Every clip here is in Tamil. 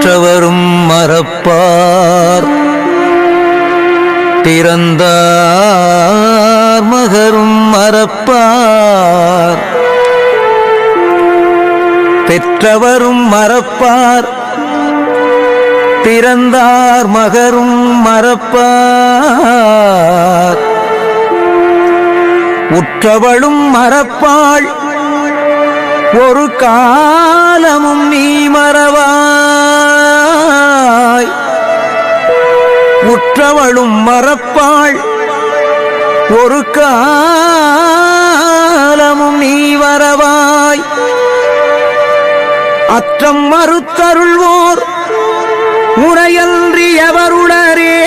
மற்றவரும் மறப்பார். பிறந்தார் மகரும் மறப்பார். பெற்றவரும் மறப்பார். பிறந்தார் மகரும் மறப்பார். உற்றவளும் மறப்பாள். ஒரு காலமும் நீ மறவார். உற்றவளும் மறப்பாள். ஒரு காலமும் நீ வரவாய். அற்றம் மறுத்தருள்வோர் உரையன்றி எவருளரே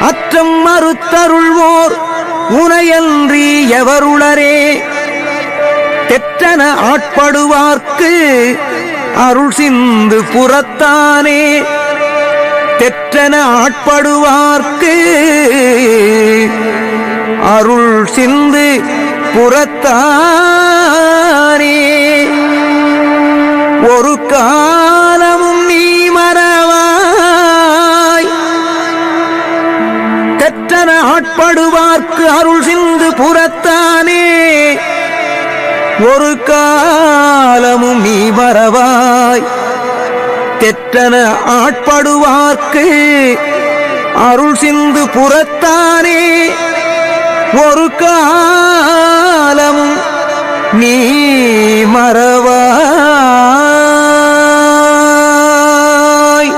அற்றம் மறுத்தருள்வோர் உனையன்றி எவருளரே தெற்றன ஆட்படுவார்க்கு அருள் சிந்து புறத்தானே. என ஆட்படுவார்க்கு. அருள் சிந்து புறத்தானே ஒரு காலமும் நீ மறவாய். கற்றன ஆட்படுவார்க்கு அருள் சிந்து புறத்தானே. ஒரு காலமும் நீ மறவாய். தெற்றன ஆட்படுவார்க்கு. அருள் சிந்து புறத்தானே. ஒரு காலமும் நீ மர